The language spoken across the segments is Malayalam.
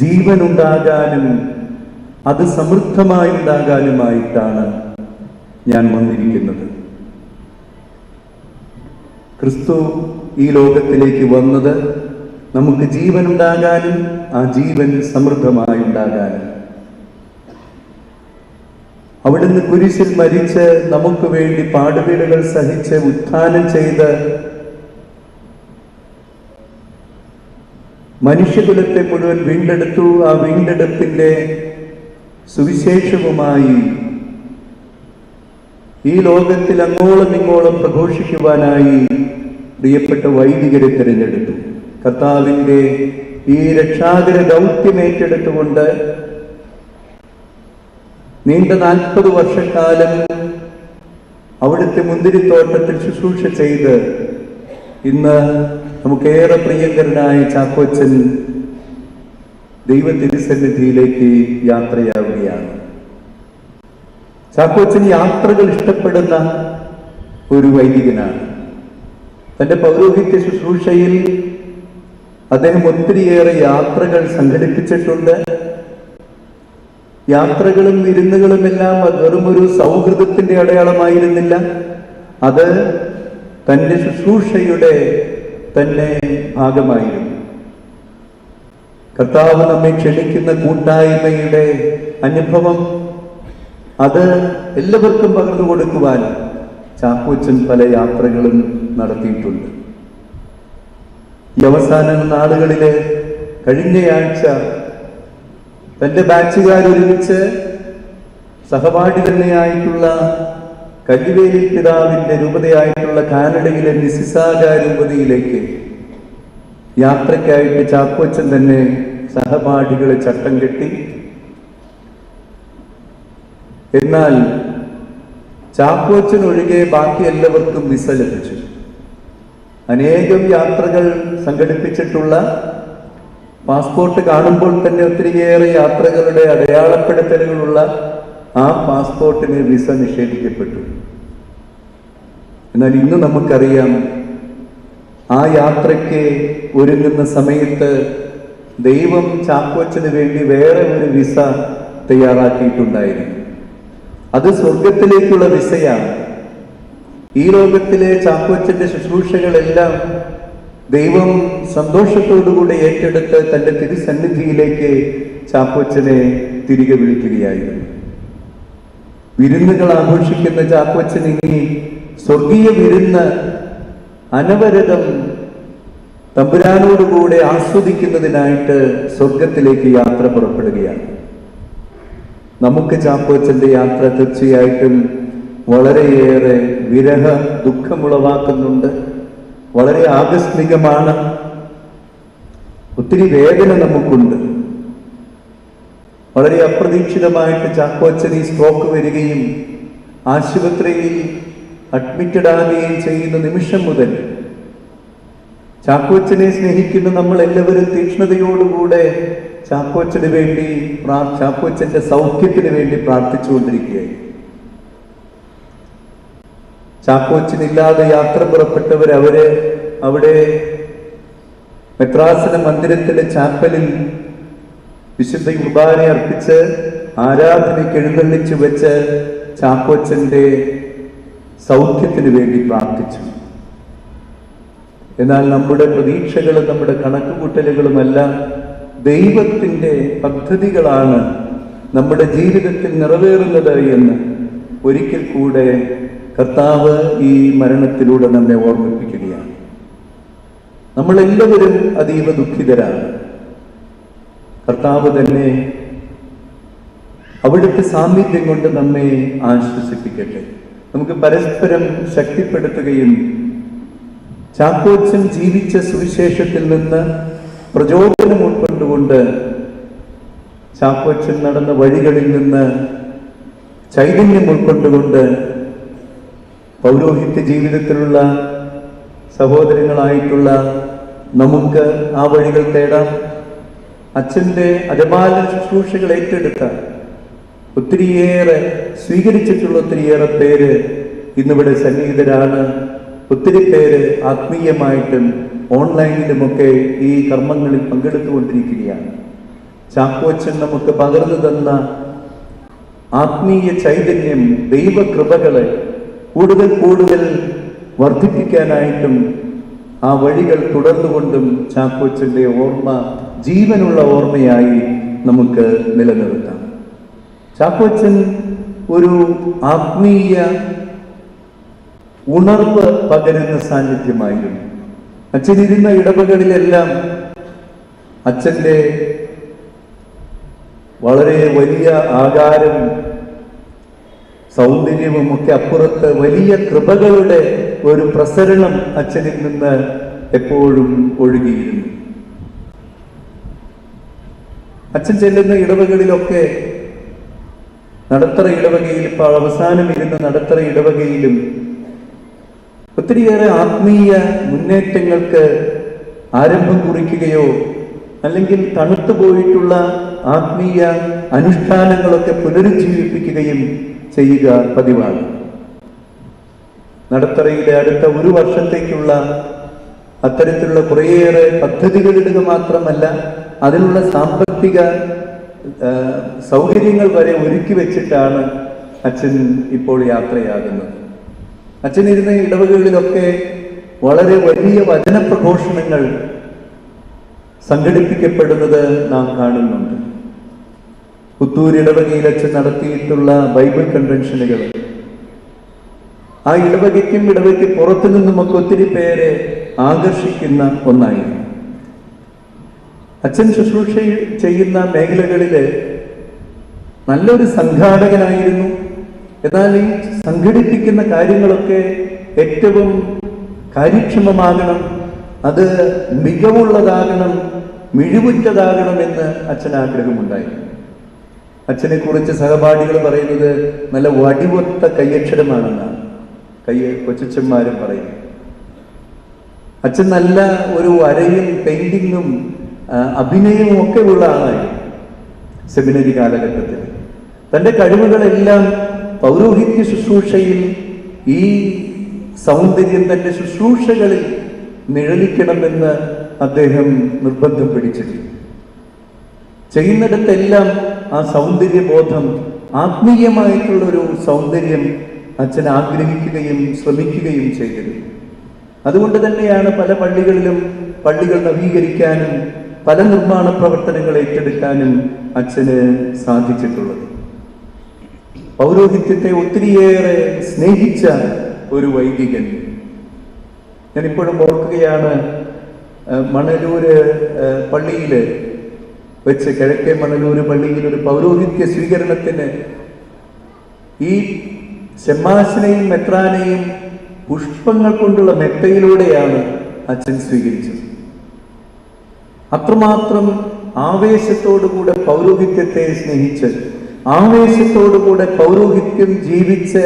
ജീവൻ ഉണ്ടാകാനും അത് സമൃദ്ധമായി ഉണ്ടാകാനുമായിട്ടാണ് ഞാൻ വന്നിരിക്കുന്നത്. ക്രിസ്തു ഈ ലോകത്തിലേക്ക് വന്നത് നമുക്ക് ജീവൻ ഉണ്ടാകാനും ആ ജീവൻ സമൃദ്ധമായി ഉണ്ടാകാനും അവിടുന്ന് കുരിശിൽ മരിച്ച് നമുക്ക് വേണ്ടി പാടുപീടുകൾ സഹിച്ച് ഉത്ഥാനം ചെയ്ത് മനുഷ്യകുലത്തെ മുഴുവൻ വീണ്ടെടുത്തു. ആ വീണ്ടെടുപ്പിന്റെ സുവിശേഷവുമായി ഈ ലോകത്തിൽ അങ്ങോളം ഇങ്ങോളം പ്രഘോഷിക്കുവാനായി പ്രിയപ്പെട്ട വൈദികരെ തിരഞ്ഞെടുത്തു. കർത്താവിന്റെ ഈ രക്ഷാകര ദൗത്യം ഏറ്റെടുത്തുകൊണ്ട് നീണ്ട നാൽപ്പത് വർഷക്കാലം അവിടുത്തെ മുന്തിരിത്തോട്ടത്തിൽ ശുശ്രൂഷ ചെയ്ത് ഇന്ന് നമുക്കേറെ പ്രിയങ്കരനായ ചാക്കോച്ചൻ ദൈവ തിരുസന്നിധിയിലേക്ക് യാത്രയാവുകയാണ്. ചാക്കോച്ചൻ യാത്രകൾ ഇഷ്ടപ്പെടുന്ന ഒരു വൈദികനാണ്. തന്റെ പൗരോഹിത്യ ശുശ്രൂഷയിൽ അദ്ദേഹം ഒത്തിരിയേറെ യാത്രകൾ സംഘടിപ്പിച്ചിട്ടുണ്ട്. യാത്രകളും വിരുന്നുകളും എല്ലാം അത് ഒരു സൗഹൃദത്തിന്റെ അടയാളമായിരുന്നില്ല. അത് തന്റെ ശുശ്രൂഷയുടെ തന്നെ ഭാഗമായിരുന്നു. കർത്താവ് നമ്മെ ക്ഷണിക്കുന്ന കൂട്ടായ്മയുടെ അനുഭവം അത് എല്ലാവർക്കും പകർന്നു കൊടുക്കുവാൻ ചാക്കോച്ചൻ പല യാത്രകളും നടത്തിയിട്ടുണ്ട്. ഈ അവസാന നാളുകളിൽ കഴിഞ്ഞയാഴ്ച തന്റെ ബാച്ചുകാരൊരുമിച്ച് സഹപാഠി തന്നെയായിട്ടുള്ള കല്ലുവേലി പിതാവിന്റെ രൂപതയായിട്ടുള്ള കാനഡയിലെ നിസിസാക രൂപതയിലേക്ക് യാത്രയ്ക്കായിട്ട് ചാക്കോച്ചൻ തന്നെ സഹപാഠികളെ ചട്ടം കെട്ടി. എന്നാൽ ചാക്കോച്ചൻ ഒഴികെ ബാക്കി എല്ലാവർക്കും വിസ ലഭിച്ചു. അനേകം യാത്രകൾ സംഘടിപ്പിച്ചിട്ടുള്ള പാസ്പോർട്ട് കാണുമ്പോൾ തന്നെ ഒത്തിരിയേറെ യാത്രകളുടെ അടയാളപ്പെടുത്തലുകളുള്ള ആ പാസ്പോർട്ടിന് വിസ നിഷേധിക്കപ്പെട്ടു. എന്നാൽ ഇന്ന് നമുക്കറിയാം ആ യാത്രയ്ക്ക് ഒരുങ്ങുന്ന സമയത്ത് ദൈവം ചാക്കോച്ചന് വേണ്ടി വേറെ ഒരു വിസ തയ്യാറാക്കിയിട്ടുണ്ടായിരുന്നു അത് സ്വർഗത്തിലേക്കുള്ള വിസയാണ്. ഈ ലോകത്തിലെ ചാക്കോച്ചന്റെ ശുശ്രൂഷകളെല്ലാം ദൈവം സന്തോഷത്തോടുകൂടി ഏറ്റെടുത്ത് തന്റെ തിരുസന്നിധിയിലേക്ക് ചാക്കോച്ചനെ തിരികെ വിളിക്കുകയായിരുന്നു. വിരുന്നുകൾ ആഘോഷിക്കുന്ന ചാക്കോച്ചൻ ഇനി സ്വർഗീയ വിരുന്ന് അനവരതം തമ്പുരാനോടുകൂടെ ആസ്വദിക്കുന്നതിനായിട്ട് സ്വർഗത്തിലേക്ക് യാത്ര പുറപ്പെടുകയാണ്. നമുക്ക് ചാക്കോച്ചന്റെ യാത്ര തീർച്ചയായിട്ടും വളരെയേറെ വിരഹ ദുഃഖമുളവാക്കുന്നുണ്ട്. വളരെ ആകസ്മികമാണ്. ഒത്തിരി വേദന നമുക്കുണ്ട്. വളരെ അപ്രതീക്ഷിതമായിട്ട് ചാക്കോച്ചന് സ്ട്രോക്ക് വരികയും ആശുപത്രിയിൽ അഡ്മിറ്റഡ് ആവുകയും ചെയ്യുന്ന നിമിഷം മുതൽ ചാക്കോച്ചനെ സ്നേഹിക്കുന്ന നമ്മൾ എല്ലാവരും തീക്ഷ്ണതയോടുകൂടെ ചാക്കോച്ചന് വേണ്ടി ചാക്കോച്ചന്റെ സൗഖ്യത്തിന് വേണ്ടി പ്രാർത്ഥിച്ചുകൊണ്ടിരിക്കുകയായി. ചാക്കോച്ചനില്ലാതെ യാത്ര പുറപ്പെട്ടവർ അവർ അവിടെ മെത്രാസന മന്ദിരത്തിലെ ചാപ്പലിൽ വിശുദ്ധ കുർബാന അർപ്പിച്ച് ആരാധനയ്ക്ക് എഴുന്നള്ളിച്ചു വെച്ച് ചാക്കോച്ചന്റെ സൗഖ്യത്തിന് വേണ്ടി പ്രാർത്ഥിച്ചു. എന്നാൽ നമ്മുടെ പ്രതീക്ഷകളും നമ്മുടെ കണക്കുകൂട്ടലുകളുമെല്ലാം ദൈവത്തിന്റെ പദ്ധതികളാണ് നമ്മുടെ ജീവിതത്തിൽ നിറവേറുന്നത് എന്ന് ഒരിക്കൽ കൂടെ കർത്താവ് ഈ മരണത്തിലൂടെ നമ്മെ ഓർമ്മിപ്പിക്കുകയാണ്. നമ്മളെല്ലാവരും അതീവ ദുഃഖിതരാണ്. കർത്താവ് തന്നെ അവിടുത്തെ സാമീപ്യം കൊണ്ട് നമ്മെ ആശ്വസിപ്പിക്കട്ടെ. നമുക്ക് പരസ്പരം ശക്തിപ്പെടുത്തുകയും ചാക്കോച്ചൻ ജീവിച്ച സുവിശേഷത്തിൽ നിന്ന് പ്രചോദനം ഉൾക്കൊണ്ടുകൊണ്ട് ചാക്കോച്ചൻ നടന്ന വഴികളിൽ നിന്ന് ചൈതന്യം ഉൾക്കൊണ്ടുകൊണ്ട് പൗരോഹിത്യ ജീവിതത്തിലുള്ള സഹോദരങ്ങളായിട്ടുള്ള നമുക്ക് ആ വഴികൾ തേടാം. അച്ഛന്റെ അജമാല ശുശ്രൂഷകൾ ഏറ്റെടുത്ത ഒത്തിരിയേറെ സ്വീകരിച്ചിട്ടുള്ള ഒത്തിരിയേറെ പേര് ഇന്നിവിടെ സന്നിഹിതരാണ്. ഒത്തിരി പേര് ആത്മീയമായിട്ടും ഓൺലൈനിലുമൊക്കെ ഈ കർമ്മങ്ങളിൽ പങ്കെടുത്തുകൊണ്ടിരിക്കുകയാണ്. ചാക്കോച്ചൻ നമുക്ക് പകർന്നു തന്ന ആത്മീയ ചൈതന്യം ദൈവകൃപകളെ കൂടുതൽ കൂടുതൽ വർദ്ധിപ്പിക്കാനായിട്ടും ആ വഴികൾ തുടർന്നുകൊണ്ടും ചാക്കോച്ചന്റെ ഓർമ്മ ജീവനുള്ള ഓർമ്മയായി നമുക്ക് നിലനിർത്താം. ചാക്കോച്ചൻ ഒരു ആത്മീയ ഉണർവ് പകരുന്ന സാന്നിധ്യമായിരുന്നു. അച്ഛനിരുന്ന ഇടവകളിലെല്ലാം അച്ഛന്റെ വളരെ വലിയ ആകാരം സൗന്ദര്യവും ഒക്കെ അപ്പുറത്ത് വലിയ കൃപകളുടെ ഒരു പ്രസരണം അച്ഛനിൽ നിന്ന് എപ്പോഴും ഒഴുകിയിരുന്നു. അച്ഛൻ ചെല്ലുന്ന ഇടവകളിലൊക്കെ നടത്തറ ഇടവകയിൽ ഇപ്പോൾ അവസാനം ഇരുന്ന നടത്തറ ഇടവകയിലും ഒത്തിരിയേറെ ആത്മീയ മുന്നേറ്റങ്ങൾക്ക് ആരംഭം കുറിക്കുകയോ അല്ലെങ്കിൽ തണുത്തു പോയിട്ടുള്ള ആത്മീയ അനുഷ്ഠാനങ്ങളൊക്കെ പുനരുജ്ജീവിപ്പിക്കുകയും ചെയ്യുക പതിവാണ്. നടത്തറയിലെ അടുത്ത ഒരു വർഷത്തേക്കുള്ള അത്തരത്തിലുള്ള കുറേയേറെ പദ്ധതികൾ ഇടുക മാത്രമല്ല അതിനുള്ള സാമ്പത്തിക സൗകര്യങ്ങൾ വരെ ഒരുക്കി വെച്ചിട്ടാണ് അച്ഛൻ ഇപ്പോൾ യാത്രയാകുന്നത്. അച്ഛൻ ഇരുന്ന ഇടവകളിലൊക്കെ വളരെ വലിയ വചന പ്രഘോഷണങ്ങൾ സംഘടിപ്പിക്കപ്പെടുന്നത് നാം കാണുന്നുണ്ട്. പുത്തൂർ ഇടവകയിൽ അച്ഛൻ നടത്തിയിട്ടുള്ള ബൈബിൾ കൺവെൻഷനുകൾ. ആ ഇടവകയ്ക്കും ഇടവയ്ക്ക് പുറത്തു നിന്നുമൊക്കെ ഒത്തിരി പേരെ ആകർഷിക്കുന്ന ഒന്നായിരുന്നു. അച്ഛൻ ശുശ്രൂഷ ചെയ്യുന്ന മേഖലകളിൽ നല്ലൊരു സംഘാടകനായിരുന്നു. എന്നാൽ ഈ സംഘടിപ്പിക്കുന്ന കാര്യങ്ങളൊക്കെ ഏറ്റവും കാര്യക്ഷമമാകണം അത് മികവുള്ളതാകണം മിഴിവുറ്റതാകണം എന്ന് അച്ഛൻ ആഗ്രഹമുണ്ടായിരുന്നു അച്ഛനെ കുറിച്ച് സഹപാഠികൾ പറയുന്നത് നല്ല വടിവൊത്ത കയ്യക്ഷരമാണെന്നാണ് കയ്യ കൊച്ചന്മാരും പറയുന്നത് അച്ഛൻ നല്ല ഒരു വരയും പെയിന്റിങ്ങും അഭിനയവും ഒക്കെ ഉള്ള ആളായി സെമിനറി കാലഘട്ടത്തിൽ. തന്റെ കഴിവുകളെല്ലാം പൗരോഹിത്യ ശുശ്രൂഷയിൽ ഈ സൗന്ദര്യം തന്റെ ശുശ്രൂഷകളിൽ നിഴലിക്കണമെന്ന് അദ്ദേഹം നിർബന്ധം പിടിച്ചിരുന്നു. ചെയ്യുന്നിടത്തെല്ലാം ആ സൗന്ദര്യബോധം ആത്മീയമായിട്ടുള്ള ഒരു സൗന്ദര്യം അച്ഛൻ ആഗ്രഹിക്കുകയും ശ്രമിക്കുകയും ചെയ്തിരുന്നു. അതുകൊണ്ട് തന്നെയാണ് പല പള്ളികളിലും പള്ളികൾ നവീകരിക്കാനും പല നിർമ്മാണ പ്രവർത്തനങ്ങൾ ഏറ്റെടുക്കാനും അച്ഛന് സാധിച്ചിട്ടുള്ളത്. പൗരോഹിത്യത്തെ ഒത്തിരിയേറെ സ്നേഹിച്ച ഒരു വൈദികൻ. ഞാനിപ്പോഴും ഓർക്കുകയാണ് മണലൂര് പള്ളിയിൽ വെച്ച് കിഴക്കേ മണലൂര് പള്ളിയിൽ ഒരു പൗരോഹിത്യ സ്വീകരണത്തിന് ഈ ചെമ്മാശിനെയും മെത്രാനെയും പുഷ്പങ്ങൾ കൊണ്ടുള്ള മെത്തയിലൂടെയാണ് അച്ഛൻ സ്വീകരിച്ചത്. അത്രമാത്രം ആവേശത്തോടുകൂടെ പൗരോഹിത്യത്തെ സ്നേഹിച്ച് ആവേശത്തോടുകൂടെ പൗരോഹിത്യം ജീവിച്ച്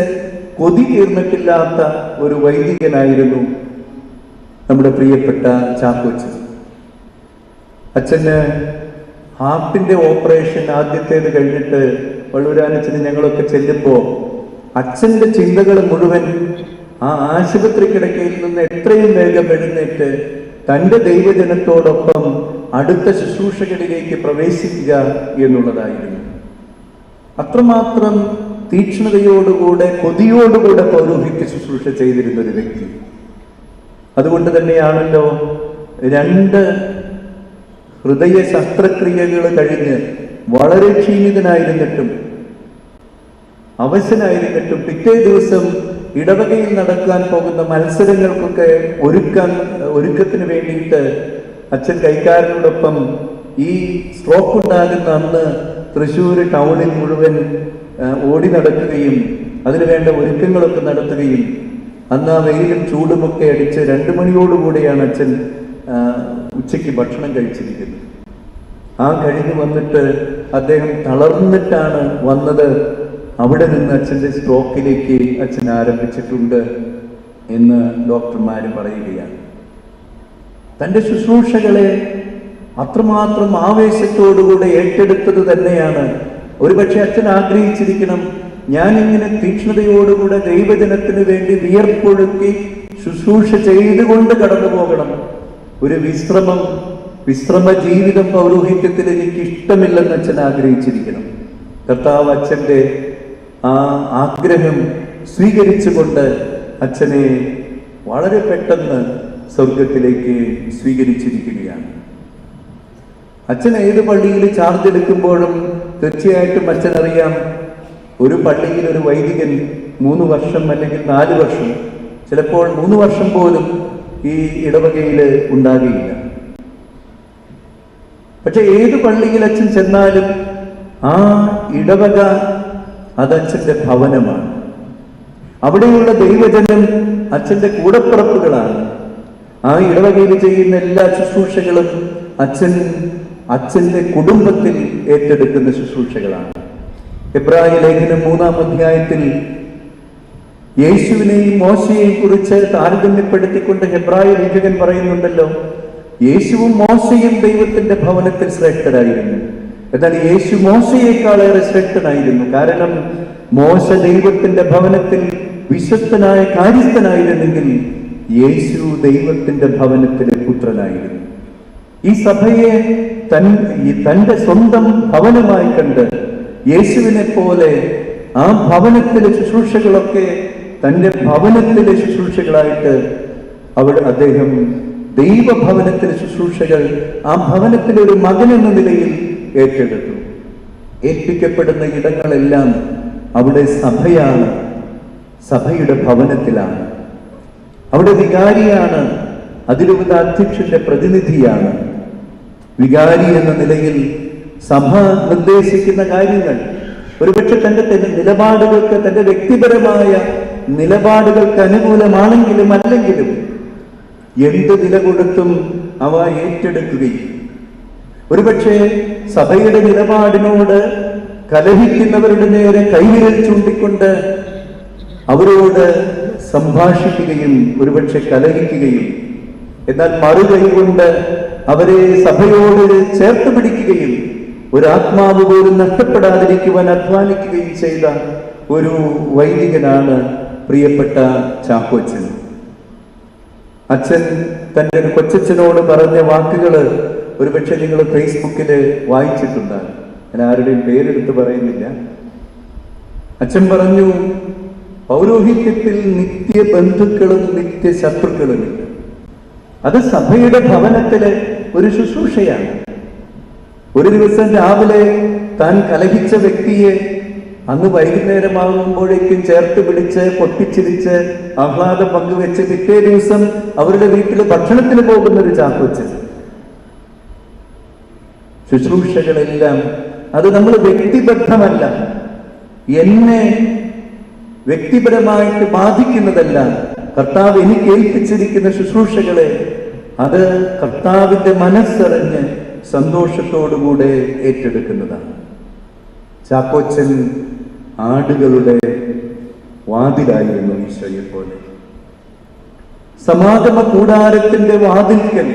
കൊതി തീർന്നിട്ടില്ലാത്ത ഒരു വൈദികനായിരുന്നു നമ്മുടെ പ്രിയപ്പെട്ട ചാക്കോച്ചൻ. അച്ഛന് ഹാർട്ടിന്റെ ഓപ്പറേഷൻ ആദ്യത്തേത് കഴിഞ്ഞിട്ട് വള്ളൂരാനച്ഛന് ഞങ്ങളൊക്കെ ചെല്ലുമ്പോൾ അച്ഛന്റെ ചിന്തകൾ മുഴുവൻ ആ ആശുപത്രി കിടക്കയിൽ നിന്ന് എത്രയും വേഗം എഴുന്നേറ്റ് തന്റെ ദൈവജനത്തോടൊപ്പം അടുത്ത ശുശ്രൂഷകളിലേക്ക് പ്രവേശിക്കുക എന്നുള്ളതായിരുന്നു. അത്രമാത്രം തീക്ഷ്ണതയോടുകൂടെ കൊതിയോടുകൂടെ പൗരോഹിത്യ ശുശ്രൂഷ ചെയ്തിരുന്ന ഒരു വ്യക്തി. അതുകൊണ്ട് തന്നെയാണല്ലോ രണ്ട് ഹൃദയ ശസ്ത്രക്രിയകൾ കഴിഞ്ഞ് വളരെ ക്ഷീണിതനായിരുന്നിട്ടും അവശനായിരുന്നിട്ടും പിറ്റേ ദിവസം ഇടവകയിൽ നടക്കാൻ പോകുന്ന മത്സരങ്ങൾക്കൊക്കെ ഒരുക്കാൻ ഒരുക്കത്തിന് വേണ്ടിയിട്ട് അച്ഛൻ കൈക്കാരനോടൊപ്പം ഈ സ്ട്രോക്ക് ഉണ്ടാകുന്ന അന്ന് തൃശ്ശൂർ ടൗണിൽ മുഴുവൻ ഓടി നടക്കുകയും അതിനുവേണ്ട ഒരുക്കങ്ങളൊക്കെ നടത്തുകയും അന്ന് ആ വെയിലും ചൂടുമൊക്കെ അടിച്ച് രണ്ടു മണിയോടുകൂടിയാണ് അച്ഛൻ ഉച്ചയ്ക്ക് ഭക്ഷണം കഴിച്ചിരിക്കുന്നത്. ആ കഴിഞ്ഞ് വന്നിട്ട് അദ്ദേഹം തളർന്നിട്ടാണ് വന്നത്. അവിടെ നിന്ന് അച്ഛന്റെ സ്ട്രോക്കിലേക്ക് അച്ഛൻ ആരംഭിച്ചിട്ടുണ്ട് എന്ന് ഡോക്ടർമാർ പറയുകയാണ്. തന്റെ ശുശ്രൂഷകളെ അത്രമാത്രം ആവേശത്തോടുകൂടെ ഏറ്റെടുത്തത് തന്നെയാണ്. ഒരുപക്ഷെ അച്ഛൻ ആഗ്രഹിച്ചിരിക്കണം ഞാനിങ്ങനെ തീക്ഷ്ണതയോടുകൂടെ ദൈവജനത്തിന് വേണ്ടി വിയർപ്പൊഴുക്കി ശുശ്രൂഷ ചെയ്തുകൊണ്ട് കടന്നു പോകണം ഒരു വിശ്രമം വിശ്രമ ജീവിതം പൗരോഹിത്യത്തിൽ എനിക്ക് ഇഷ്ടമില്ലെന്ന് അച്ഛൻ ആഗ്രഹിച്ചിരിക്കണം. കർത്താവ് അച്ഛന്റെ ആ ആഗ്രഹം സ്വീകരിച്ചുകൊണ്ട് അച്ഛനെ വളരെ പെട്ടെന്ന് സ്വർഗത്തിലേക്ക് സ്വീകരിച്ചിരിക്കുകയാണ്. അച്ഛൻ ഏത് പള്ളിയിൽ ചാർജ് എടുക്കുമ്പോഴും തീർച്ചയായിട്ടും അച്ഛൻ അറിയാം ഒരു പള്ളിയിൽ ഒരു വൈദികൻ മൂന്ന് വർഷം അല്ലെങ്കിൽ നാല് വർഷം ചിലപ്പോൾ മൂന്ന് വർഷം പോലും ഈ ഇടവകയിൽ ഉണ്ടാകുകയില്ല പക്ഷെ ഏത് പള്ളിയിൽ അച്ഛൻ ചെന്നാലും ആ ഇടവക അതച്ഛന്റെ ഭവനമാണ്. അവിടെയുള്ള ദൈവജനം അച്ഛന്റെ കൂടപ്പിറപ്പുകളാണ്. ആ ഇടവകയിൽ ചെയ്യുന്ന എല്ലാ ശുശ്രൂഷകളും അച്ഛൻ അച്ഛന്റെ കുടുംബത്തിൽ ഏറ്റെടുക്കുന്ന ശുശ്രൂഷകളാണ്. എബ്രായ ലേഖനം മൂന്നാം അധ്യായത്തിൽ യേശുവിനെയും മോശയെയും കുറിച്ച് താരതമ്യപ്പെടുത്തിക്കൊണ്ട് ഹെബ്രായ ലേഖകൻ പറയുന്നുണ്ടല്ലോ യേശുവും മോശയും ദൈവത്തിന്റെ ഭവനത്തിൽ ശ്രേഷ്ഠരായിരുന്നു. എന്നാൽ യേശു മോശയേക്കാളേറെ ശ്രേഷ്ഠനായിരുന്നു. കാരണം മോശ ദൈവത്തിന്റെ ഭവനത്തിൽ വിശ്വസ്തനായ കാര്യസ്ഥനായിരുന്നെങ്കിൽ യേശു ദൈവത്തിന്റെ ഭവനത്തിലെ പുത്രനായിരുന്നു. ഈ സഭയെ തൻ തന്റെ സ്വന്തം ഭവനമായി കണ്ട് യേശുവിനെ പോലെ ആ ഭവനത്തിലെ ശുശ്രൂഷകളൊക്കെ തന്റെ ഭവനത്തിലെ ശുശ്രൂഷകളായിട്ട് അവിടെ അദ്ദേഹം ദൈവഭവനത്തിലെ ശുശ്രൂഷകൾ ആ ഭവനത്തിലെ ഒരു മകൻ എന്ന നിലയിൽ ഏറ്റെടുത്തു. ഏൽപ്പിക്കപ്പെടുന്ന ഇടങ്ങളെല്ലാം അവിടെ സഭയാണ് സഭയുടെ ഭവനത്തിലാണ്. അവിടെ വികാരിയാണ് അതിരൂപത അധ്യക്ഷന്റെ പ്രതിനിധിയാണ്. വികാരി എന്ന നിലയിൽ സഭ നിർദ്ദേശിക്കുന്ന കാര്യങ്ങൾ ഒരുപക്ഷെ തന്റെ തന്റെ നിലപാടുകൾക്ക് തന്റെ വ്യക്തിപരമായ നിലപാടുകൾക്ക് അനുകൂലമാണെങ്കിലും അല്ലെങ്കിലും എന്ത് വില കൊടുത്തും അവ ഏറ്റെടുക്കുകയും ഒരുപക്ഷെ സഭയുടെ നിലപാടിനോട് കലഹിക്കുന്നവരുടെ നേരെ കൈവിരൽ ചൂണ്ടിക്കൊണ്ട് അവരോട് സംഭാഷിക്കുകയും ഒരുപക്ഷെ കലഹിക്കുകയും എന്നാൽ മറുകൈ കൊണ്ട് അവരെ സഭയോട് ചേർത്ത് പിടിക്കുകയും ഒരു ആത്മാവ് പോലും നഷ്ടപ്പെടാതിരിക്കുവാൻ അധ്വാനിക്കുകയും ചെയ്ത ഒരു വൈദികനാണ് പ്രിയപ്പെട്ട ചാക്കോച്ചൻ. അച്ഛൻ തന്റെ ഒരു കൊച്ചച്ഛനോട് പറഞ്ഞ വാക്കുകൾ ഒരുപക്ഷെ നിങ്ങൾ ഫേസ്ബുക്കിൽ വായിച്ചിട്ടുണ്ടാകും. ഞാൻ ആരുടെയും പേരെടുത്ത് പറയുന്നില്ല. അച്ഛൻ പറഞ്ഞു പൗരോഹിത്യത്തിൽ നിത്യ ബന്ധുക്കളും നിത്യ ശത്രുക്കളുമില്ല അത് സഭയുടെ ഭവനത്തിലെ ഒരു ശുശ്രൂഷയാണ്. ഒരു ദിവസം രാവിലെ താൻ കലഹിച്ച വ്യക്തിയെ അന്ന് വൈകുന്നേരമാകുമ്പോഴേക്കും ചേർത്ത് പിടിച്ച് പൊട്ടിച്ചിരിച്ച് ആഹ്ലാദം പങ്കുവെച്ച് പിറ്റേ ദിവസം അവരുടെ വീട്ടിൽ ഭക്ഷണത്തിന് പോകുന്ന ഒരു ചാക്കോച്ചൻ ശുശ്രൂഷകളെല്ലാം അത് നമ്മൾ വ്യക്തിബദ്ധമല്ല. എന്നെ വ്യക്തിപരമായിട്ട് ബാധിക്കുന്നതല്ല. കർത്താവ് എനിക്ക് ഏൽപ്പിച്ചിരിക്കുന്ന ശുശ്രൂഷകളെ അത് കർത്താവിന്റെ മനസ്സറിഞ്ഞ് സന്തോഷത്തോടുകൂടെ ഏറ്റെടുക്കുന്നതാണ്. ചാക്കോച്ചൻ ആടുകളുടെ വാതിലായിരുന്നു ഈശോയെ പോലെ. സമാഗമ കൂടാരത്തിന്റെ വാതിൽക്കൽ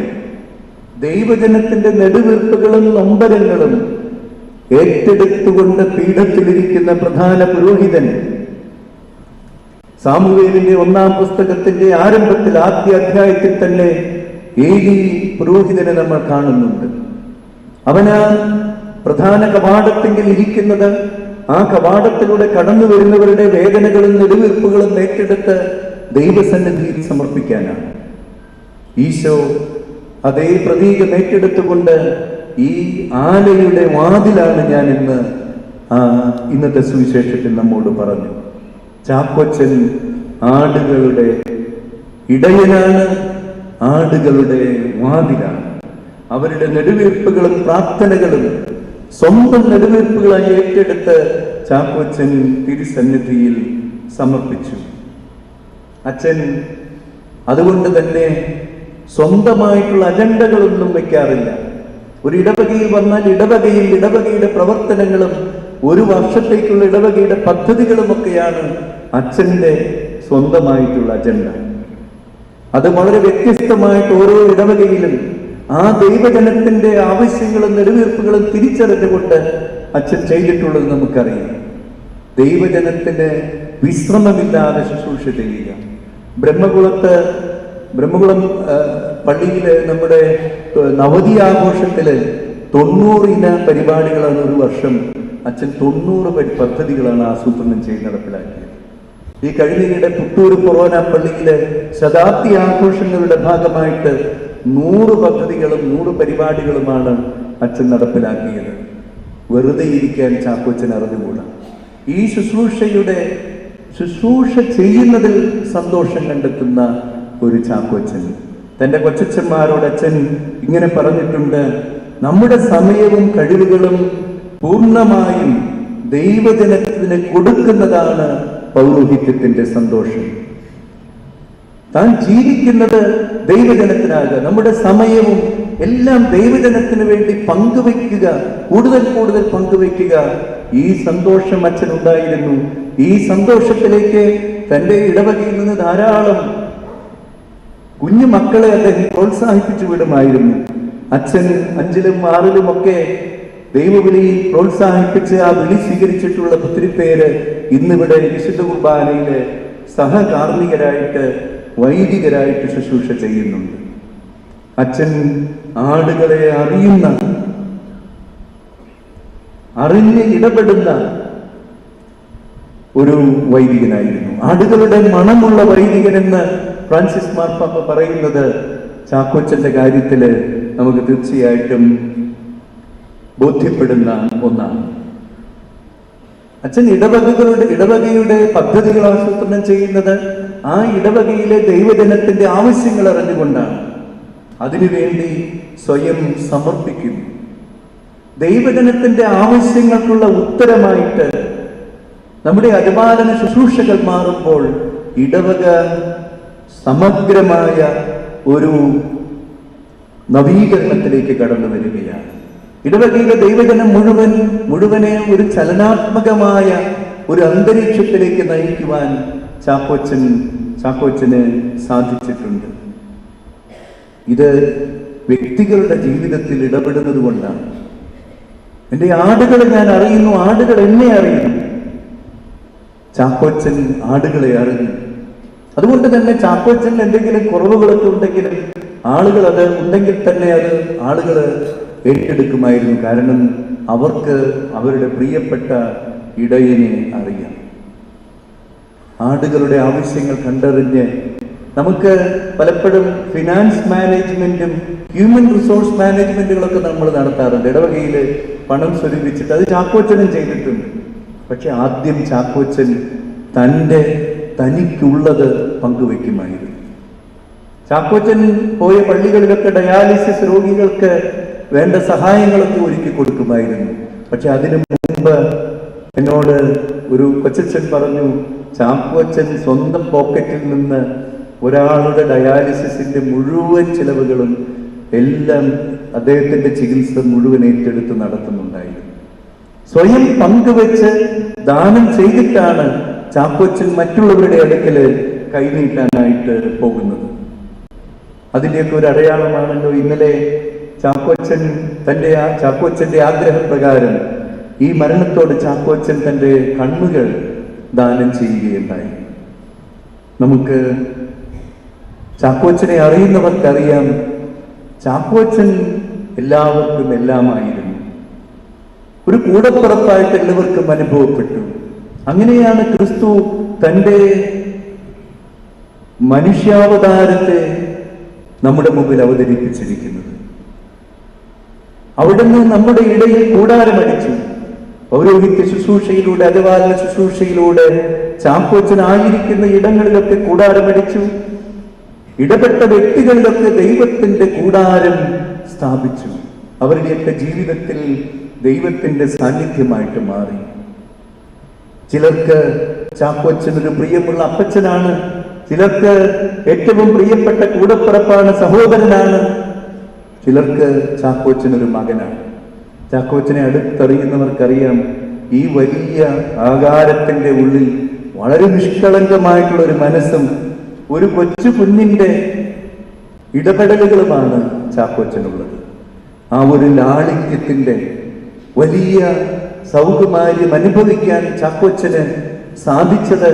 ദൈവജനത്തിന്റെ നെടുവീർപ്പുകളും നൊമ്പരങ്ങളും ഏറ്റെടുത്തുകൊണ്ട് പീഠത്തിലിരിക്കുന്ന പ്രധാന പുരോഹിതൻ സാമുവേലിന്റെ ഒന്നാം പുസ്തകത്തിന്റെ ആരംഭത്തിൽ ആദ്യ അധ്യായത്തിൽ തന്നെ ഏലി പുരോഹിതനെ നമ്മൾ കാണുന്നുണ്ട്. അവനാ പ്രധാന കവാടത്തെങ്കിൽ ഇരിക്കുന്നത് ആ കവാടത്തിലൂടെ കടന്നു വരുന്നവരുടെ വേദനകളും നെടുവീർപ്പുകളും ഏറ്റെടുത്ത് ദൈവസന്നിധിയിൽ സമർപ്പിക്കാനാണ്. ഈശോ അതേ പ്രതീകം ഏറ്റെടുത്തുകൊണ്ട് ഈ ആലയുടെ വാതിലാണ് ഞാൻ ഇന്ന് ഇന്നത്തെ സുവിശേഷത്തിൽ നമ്മോട് പറഞ്ഞു. ചാക്കൊച്ചൻ ആടുകളുടെ ഇടയനാണ് ആടുകളുടെ വാതിലാണ്. അവരുടെ നെടുവീർപ്പുകളും പ്രാർത്ഥനകളും സ്വന്തം നെടുവീർപ്പുകളായി ഏറ്റെടുത്ത് ചാക്കോച്ചൻ തിരുസന്നിധിയിൽ സമർപ്പിച്ചു. അച്ഛൻ അതുകൊണ്ട് തന്നെ സ്വന്തമായിട്ടുള്ള അജണ്ടകളൊന്നും വയ്ക്കാറില്ല. ഒരു ഇടവകയിൽ വന്നാൽ ഇടവകയിൽ ഇടവകയുടെ പ്രവർത്തനങ്ങളും ഒരു വർഷത്തേക്കുള്ള ഇടവകയുടെ പദ്ധതികളുമൊക്കെയാണ് അച്ഛന്റെ സ്വന്തമായിട്ടുള്ള അജണ്ട. അത് വളരെ വ്യത്യസ്തമായിട്ട് ഓരോ ഇടവകയിലും ആ ദൈവജനത്തിന്റെ ആവശ്യങ്ങളും നെടുവീർപ്പുകളും തിരിച്ചറിഞ്ഞുകൊണ്ട് അച്ഛൻ ചെയ്തിട്ടുള്ളത് നമുക്കറിയാം. ദൈവജനത്തിന്റെ വിശ്രമമില്ലാതെ ശുശ്രൂഷ ചെയ്യുക. ബ്രഹ്മകുളത്ത് ബ്രഹ്മകുളം പള്ളിയിൽ നമ്മുടെ നവതി ആഘോഷത്തിൽ തൊണ്ണൂറിന പരിപാടികളാണ് ഒരു വർഷം അച്ഛൻ തൊണ്ണൂറ് പദ്ധതികളാണ് ആസൂത്രണം ചെയ്ത് നടപ്പിലാക്കിയത്. ഈ കഴിഞ്ഞിടെ പുത്തൂർ കൊറോന പള്ളിയിലെ ശതാബ്ദി ആഘോഷങ്ങളുടെ ഭാഗമായിട്ട് നൂറ് പദ്ധതികളും നൂറ് പരിപാടികളുമാണ് അച്ഛൻ നടപ്പിലാക്കിയത്. വെറുതെ ഇരിക്കാൻ ചാക്കോച്ചൻ അറിഞ്ഞുകൂടാ. ഈ ശുശ്രൂഷയുടെ ശുശ്രൂഷ ചെയ്യുന്നതിൽ സന്തോഷം കണ്ടെത്തുന്ന ഒരു ചാക്കോച്ചൻ. തന്റെ കൊച്ചച്ഛന്മാരോട് അച്ഛൻ ഇങ്ങനെ പറഞ്ഞിട്ടുണ്ട് നമ്മുടെ സമയവും കഴിവുകളും പൂർണമായും ദൈവജനത്തിന് കൊടുക്കുന്നതാണ് പൗരോഹിത്യത്തിന്റെ സന്തോഷം. താൻ ജീവിക്കുന്നത് ദൈവജനത്തിനാകുക നമ്മുടെ സമയവും എല്ലാം ദൈവജനത്തിന് വേണ്ടി പങ്കുവെക്കുക കൂടുതൽ കൂടുതൽ പങ്കുവെക്കുക ഈ സന്തോഷം അച്ഛനുണ്ടായിരുന്നു. ഈ സന്തോഷത്തിലേക്ക് തന്റെ ഇടവകയിൽ നിന്ന് ധാരാളം കുഞ്ഞു മക്കളെ അദ്ദേഹം പ്രോത്സാഹിപ്പിച്ചു വിടുമായിരുന്നു. അച്ഛൻ അഞ്ചിലും ആറിലും ഒക്കെ ദൈവവിളി പ്രോത്സാഹിപ്പിച്ച് ആ വിളി സ്വീകരിച്ചിട്ടുള്ള ഒത്തിരി പേര് ഇന്നിവിടെ വിശുദ്ധ കുർബാനയിൽ സഹകാർമ്മികരായിട്ട് വൈദികരായിട്ട് ശുശ്രൂഷ ചെയ്യുന്നുണ്ട്. അച്ഛൻ ആടുകളെ അറിയുന്ന അറിഞ്ഞ് ഇടപെടുന്ന ഒരു വൈദികനായിരുന്നു. ആടുകളുടെ മണമുള്ള വൈദികൻ എന്ന് ഫ്രാൻസിസ് മാർപ്പാപ്പ പറയുന്നത് ചാക്കോച്ചന്റെ കാര്യത്തിൽ നമുക്ക് തീർച്ചയായിട്ടും ബോധ്യപ്പെടുന്ന ഒന്നാണ്. അച്ഛൻ ഇടവകകളുടെ ഇടവകയുടെ പദ്ധതികൾ ആസൂത്രണം ചെയ്യുന്നത്. ആ ഇടവകയിലെ ദൈവജനത്തിന്റെ ആവശ്യങ്ങൾ അറിഞ്ഞുകൊണ്ടാണ്. അതിനുവേണ്ടി സ്വയം സമർപ്പിക്കുന്നു. ദൈവജനത്തിന്റെ ആവശ്യങ്ങൾക്കുള്ള ഉത്തരമായിട്ട് നമ്മുടെ അനുപാലന ശുശ്രൂഷകൾ മാറുമ്പോൾ ഇടവക സമഗ്രമായ ഒരു നവീകരണത്തിലേക്ക് കടന്നു വരികയാണ്. ഇടവകയിലെ ദൈവജനം മുഴുവൻ മുഴുവനെ ഒരു ചലനാത്മകമായ ഒരു അന്തരീക്ഷത്തിലേക്ക് നയിക്കുവാൻ ചാക്കോച്ചൻ ചാക്കോച്ചന് സാധിച്ചിട്ടുണ്ട്. ഇത് വ്യക്തികളുടെ ജീവിതത്തിൽ ഇടപെടുന്നത് കൊണ്ടാണ്. എന്റെ ആടുകൾ ഞാൻ അറിയുന്നു ആടുകൾ എന്നെ അറിയുന്നു. ചാക്കോച്ചൻ ആടുകളെ അറിഞ്ഞു. അതുകൊണ്ട് തന്നെ ചാക്കോച്ചനിൽ എന്തെങ്കിലും കുറവുകളൊക്കെ ഉണ്ടെങ്കിലും ആളുകൾ അത് ഉണ്ടെങ്കിൽ തന്നെ അത് ആളുകൾ ഏറ്റെടുക്കുമായിരുന്നു കാരണം അവർക്ക് അവരുടെ പ്രിയപ്പെട്ട ഇടയനെ അറിയാം. ആടുകളുടെ ആവശ്യങ്ങൾ കണ്ടറിഞ്ഞ് നമുക്ക് പലപ്പോഴും ഫിനാൻസ് മാനേജ്മെന്റും ഹ്യൂമൻ റിസോഴ്സ് മാനേജ്മെന്റുകളൊക്കെ നമ്മൾ നടത്താറുണ്ട്. ഇടവകയിൽ പണം സ്വരൂപിച്ചിട്ട് അത് ചാക്കോച്ചനും ചെയ്തിട്ടുണ്ട്. പക്ഷെ ആദ്യം ചാക്കോച്ചൻ തന്റെ തനിക്കുള്ളത് പങ്കുവെക്കുമായിരുന്നു ചാക്കോച്ചൻ പോയ പള്ളികളിലൊക്കെ ഡയാലിസിസ് രോഗികൾക്ക് വേണ്ട സഹായങ്ങളൊക്കെ ഒരുക്കി കൊടുക്കുമായിരുന്നു. പക്ഷെ അതിനു മുമ്പ് എന്നോട് ഒരു കൊച്ചച്ഛൻ പറഞ്ഞു ചാക്കോച്ചൻ സ്വന്തം പോക്കറ്റിൽ നിന്ന് ഒരാളുടെ ഡയാലിസിസിന്റെ മുഴുവൻ ചിലവുകളും എല്ലാം അദ്ദേഹത്തിന്റെ ചികിത്സ മുഴുവൻ ഏറ്റെടുത്ത് നടത്തുന്നുണ്ടായിരുന്നു. സ്വയം പങ്കുവെച്ച് ദാനം ചെയ്തിട്ടാണ് ചാക്കോച്ചൻ മറ്റുള്ളവരുടെ അടുക്കൽ കൈനീട്ടാനായിട്ട് പോകുന്നത്. അതിന്റെയൊക്കെ ഒരു അടയാളമാണല്ലോ ഇന്നലെ ചാക്കോച്ചൻ തന്റെ ആ ചാക്കോച്ചന്റെ ആഗ്രഹപ്രകാരം ഈ മരണത്തോട് ചാക്കോച്ചൻ തന്റെ കണ്ണുകൾ ദാനം ചെയ്യുകയുണ്ടായി. നമുക്ക് ചാക്കോച്ചനെ അറിയുന്നവർക്കറിയാം ചാക്കോച്ചൻ എല്ലാവർക്കും എല്ലാമായിരുന്നു. ഒരു കൂടപ്പുറപ്പായിട്ട് എല്ലാവർക്കും അനുഭവപ്പെട്ടു. അങ്ങനെയാണ് ക്രിസ്തു തന്റെ മനുഷ്യാവതാരത്തെ നമ്മുടെ മുമ്പിൽ അവതരിപ്പിച്ചിരിക്കുന്നത്. അവിടുന്ന് നമ്മുടെ ഇടയിൽ കൂടാരമടിച്ചു പൗരോഹിത്യ ശുശ്രൂഷയിലൂടെ അതുപാലന ശുശ്രൂഷയിലൂടെ ചാക്കോച്ചനായിരിക്കുന്ന ഇടങ്ങളിലൊക്കെ കൂടാരമടിച്ചു ഇടപെട്ട വ്യക്തികളിലൊക്കെ ദൈവത്തിന്റെ കൂടാരം സ്ഥാപിച്ചു. അവരുടെയൊക്കെ ജീവിതത്തിൽ ദൈവത്തിന്റെ സാന്നിധ്യമായിട്ട് മാറി. ചിലർക്ക് ചാക്കോച്ചൻ ഒരു പ്രിയമുള്ള അപ്പച്ചനാണ്. ചിലർക്ക് ഏറ്റവും പ്രിയപ്പെട്ട കൂടപ്പിറപ്പാണ് സഹോദരനാണ്. ചിലർക്ക് ചാക്കോച്ചനൊരു മകനാണ്. ചാക്കോച്ചനെ അടുത്തറിയുന്നവർക്കറിയാം ഈ വലിയ ആകാരത്തിന്റെ ഉള്ളിൽ വളരെ നിഷ്കളങ്കമായിട്ടുള്ള ഒരു മനസ്സും ഒരു കൊച്ചു കുഞ്ഞിന്റെ ഇടപെടലുകളുമാണ് ചാക്കോച്ചനുള്ളത്. ആ ഒരു ലാളിത്യത്തിന്റെ വലിയ സൗകുമാര്യം അനുഭവിക്കാൻ ചാക്കോച്ചന് സാധിച്ചത്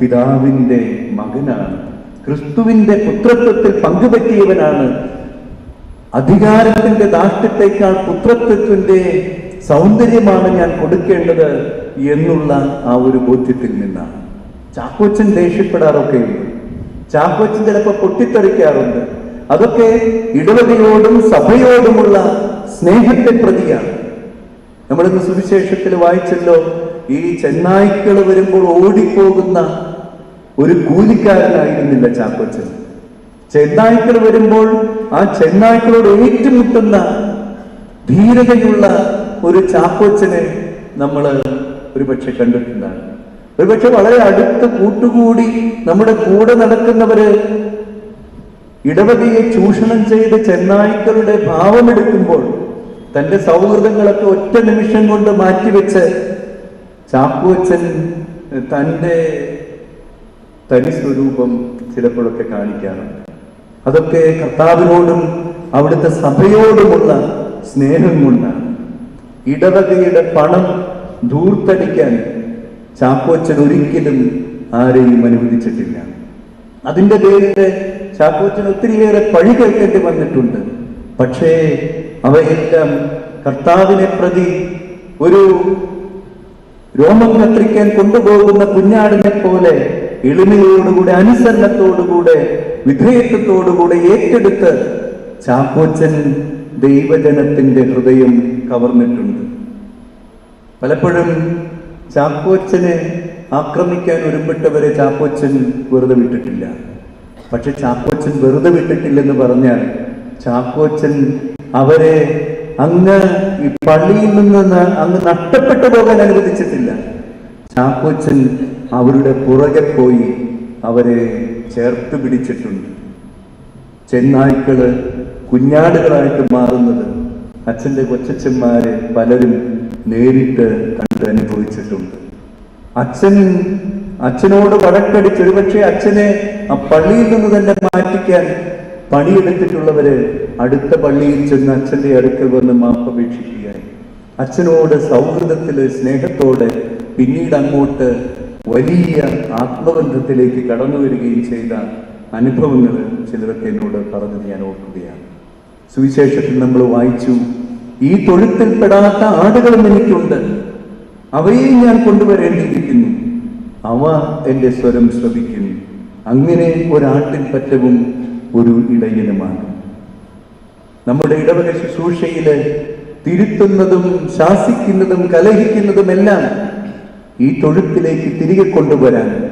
പിതാവിന്റെ മകനാണ്. ക്രിസ്തുവിന്റെ പുത്രത്വത്തിൽ പങ്കുപറ്റിയവനാണ് അധികാരത്തിന്റെ ദാഷ്ട്യത്തെക്കാൾ പുത്രത്വത്തിന്റെ സൗന്ദര്യമാണ് ഞാൻ കൊടുക്കേണ്ടത് എന്നുള്ള ആ ഒരു ബോധ്യത്തിൽ നിന്നാണ്. ചാക്കോച്ചൻ ദേഷ്യപ്പെടാറൊക്കെ ഉണ്ട് ചാക്കോച്ചൻ ചിലപ്പോൾ പൊട്ടിത്തെറിക്കാറുണ്ട്. അതൊക്കെ ഇടവകയോടും സഭയോടുമുള്ള സ്നേഹത്തെ പ്രതിയാണ്. നമ്മളിന്ന് സുവിശേഷത്തിൽ വായിച്ചല്ലോ ഈ ചെന്നായ്ക്കൾ വരുമ്പോൾ ഓടിപ്പോകുന്ന ഒരു കൂലിക്കാരനായിരുന്നില്ല ചാക്കോച്ചൻ. ചെന്നായ്ക്കൾ വരുമ്പോൾ ആ ചെന്നായ്ക്കളോട് ഏറ്റുമുട്ടുന്ന ധീരതയുള്ള ഒരു ചാക്കോച്ചനെ നമ്മൾ ഒരുപക്ഷെ കണ്ടിട്ടുണ്ടാകും. ഒരുപക്ഷെ വളരെ അടുത്ത് കൂട്ടുകൂടി നമ്മുടെ കൂടെ നടക്കുന്നവര് ഇടവകയെ ചൂഷണം ചെയ്ത് ചെന്നായ്ക്കളുടെ ഭാവമെടുക്കുമ്പോൾ തന്റെ സൗഹൃദങ്ങളൊക്കെ ഒറ്റ നിമിഷം കൊണ്ട് മാറ്റിവെച്ച് ചാക്കുവച്ചൻ തന്റെ തനി സ്വരൂപം ചിലപ്പോഴൊക്കെ കാണിക്കാറുണ്ട്. അതൊക്കെ കർത്താവിനോടും അവിടുത്തെ സഭയോടുമുള്ള സ്നേഹം കൊണ്ടാണ്. ഇടവകയുടെ പണം ധൂർത്തടിക്കാൻ ചാക്കോച്ചൻ ഒരിക്കലും ആരെയും അനുവദിച്ചിട്ടില്ല. അതിന്റെ പേരിൽ ചാക്കോച്ചൻ ഒത്തിരിയേറെ പഴി കേൾക്കേണ്ടി വന്നിട്ടുണ്ട്. പക്ഷേ അവയെല്ലാം കർത്താവിനെ പ്രതി ഒരു രോമം കത്തിരിക്കാൻ കൊണ്ടുപോകുന്ന കുഞ്ഞാടിനെ പോലെ എളിമയോടുകൂടെ അനുസരണത്തോടുകൂടെ വിധേയത്വത്തോടുകൂടെ ഏറ്റെടുത്ത് ചാക്കോച്ചൻ ദൈവജനത്തിന്റെ ഹൃദയം കവർന്നിട്ടുണ്ട്. പലപ്പോഴും ചാക്കോച്ചനെ ആക്രമിക്കാൻ ഒരുമ്പെട്ടവരെ ചാക്കോച്ചൻ വെറുതെ വിട്ടിട്ടില്ല. പക്ഷെ ചാക്കോച്ചൻ വെറുതെ വിട്ടിട്ടില്ലെന്ന് പറഞ്ഞാൽ ചാക്കോച്ചൻ അവരെ അങ്ങ് ഈ പള്ളിയിൽ നിന്ന് അങ്ങ് നഷ്ടപ്പെട്ടു പോകാൻ അനുവദിച്ചിട്ടില്ല. ചാക്കോച്ചൻ അവരുടെ പുറകെ പോയി അവരെ ചേർത്ത് പിടിച്ചിട്ടുണ്ട്. ചെന്നായ്ക്കൾ കുഞ്ഞാടുകളായിട്ട് മാറുന്നത് അച്ഛന്റെ കൊച്ചച്ഛന്മാരെ പലരും നേരിട്ട് കണ്ട് അനുഭവിച്ചിട്ടുണ്ട്. അച്ഛൻ അച്ഛനോട് വഴക്കടിച്ച് ഒരുപക്ഷെ അച്ഛനെ ആ പള്ളിയിൽ നിന്ന് തന്നെ മാറ്റിക്കാൻ പണിയെടുത്തിട്ടുള്ളവര് അടുത്ത പള്ളിയിൽ ചെന്ന് അച്ഛന്റെ അടുക്കൽ വന്ന് മാപ്പപേക്ഷിക്കുകയായി. അച്ഛനോട് സൗഹൃദത്തിൽ സ്നേഹത്തോടെ പിന്നീട് അങ്ങോട്ട് വലിയ ആത്മബന്ധത്തിലേക്ക് കടന്നു വരികയും ചെയ്ത അനുഭവങ്ങൾ ചിലരൊക്കെ എന്നോട് പറഞ്ഞത് ഞാൻ ഓർക്കുകയാണ്. സുവിശേഷത്തിൽ നമ്മൾ വായിച്ചു ഈ തൊഴുത്തിൽപ്പെടാത്ത ആടുകളും എനിക്കുണ്ട്. അവയെ ഞാൻ കൊണ്ടുവരേണ്ടിയിരിക്കുന്നു. അവ എന്റെ സ്വരം ശ്രവിക്കുന്നു അങ്ങനെ ഒരാട്ടിൻ പറ്റവും ഒരു ഇടയനുമാണ്. നമ്മുടെ ഇടവക ശുശ്രൂഷയിൽ തിരുത്തുന്നതും ശാസിക്കുന്നതും കലഹിക്കുന്നതുമെല്ലാം ഈ തൊഴുത്തിലേക്ക് തിരികെ കൊണ്ടുവരാൻ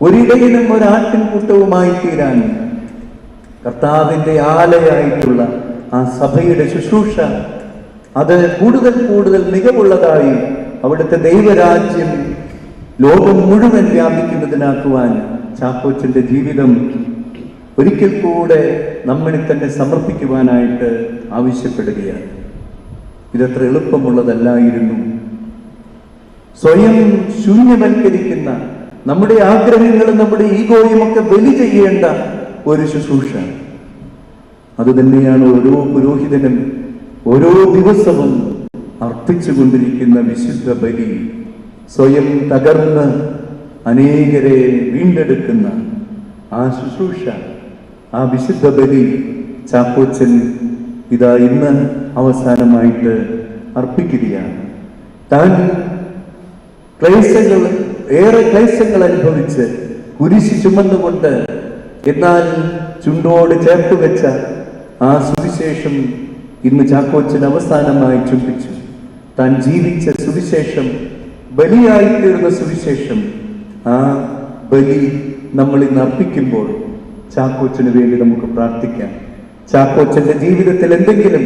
ഒരിടയിലും ഒരാട്ടിൻകൂട്ടവുമായി തീരാൻ കർത്താവിന്റെ ആലയായിട്ടുള്ള ആ സഭയുടെ ശുശ്രൂഷ അത് കൂടുതൽ കൂടുതൽ മികവുള്ളതായി അവിടുത്തെ ദൈവരാജ്യം ലോകം മുഴുവൻ വ്യാപിക്കുന്നതിനാക്കുവാൻ ചാക്കോച്ചന്റെ ജീവിതം ഒരിക്കൽ കൂടെ നമ്മളിൽ തന്നെ സമർപ്പിക്കുവാനായിട്ട് ആവശ്യപ്പെടുകയാണ്. ഇതത്ര എളുപ്പമുള്ളതല്ലായിരുന്നു. സ്വയം ശൂന്യവൽക്കരിക്കുന്ന നമ്മുടെ ആഗ്രഹങ്ങളും നമ്മുടെ ഈഗോയും ഒക്കെ ബലി ചെയ്യേണ്ട ഒരു ശുശ്രൂഷ. അത് തന്നെയാണ് ഓരോ പുരോഹിതനും ഓരോ ദിവസവും അർപ്പിച്ചുകൊണ്ടിരിക്കുന്ന വിശുദ്ധ ബലി. സ്വയം തകർന്ന് അനേകരെ വീണ്ടെടുക്കുന്ന ആ ശുശ്രൂഷ ആ വിശുദ്ധ ബലി ചാക്കോച്ചൻ ഇതാ ഇന്ന് അവസാനമായിട്ട് അർപ്പിക്കുകയാണ്. താൻ ക്ലേശങ്ങൾ ഏറെ ക്ലേശങ്ങൾ അനുഭവിച്ച് കുരിശി ചുമന്നുകൊണ്ട് എന്നാൽ ചുണ്ടോട് ചേർത്ത് വെച്ച ആ സുവിശേഷം ഇന്ന് ചാക്കോച്ചൻ അവസാനമായി ചുംബിച്ചു. താൻ ജീവിച്ച സുവിശേഷം ബലിയായി തീർന്ന സുവിശേഷം ആ ബലി നമ്മൾ ഇന്ന് അർപ്പിക്കുമ്പോൾ ചാക്കോച്ചന് വേണ്ടി നമുക്ക് പ്രാർത്ഥിക്കാം. ചാക്കോച്ചന്റെ ജീവിതത്തിൽ എന്തെങ്കിലും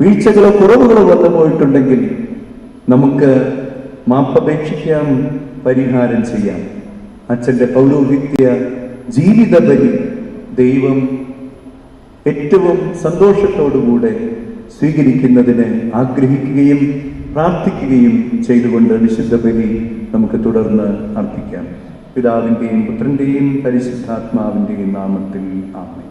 വീഴ്ചകളോ കുറവുകളോ വന്നു പോയിട്ടുണ്ടെങ്കിൽ നമുക്ക് മാപ്പപേക്ഷിക്കാം പരിഹാരം ചെയ്യാം. അച്ഛന്റെ പൗരോഹിത്യ ജീവിത ബലി ദൈവം ഏറ്റവും സന്തോഷത്തോടുകൂടെ സ്വീകരിക്കുന്നതിന് ആഗ്രഹിക്കുകയും പ്രാർത്ഥിക്കുകയും ചെയ്തുകൊണ്ട് വിശുദ്ധ ബലി നമുക്ക് തുടർന്ന് അർപ്പിക്കാം. പിതാവിന്റെയും പുത്രന്റെയും പരിശുദ്ധാത്മാവിന്റെയും നാമത്തിൽ ആമേ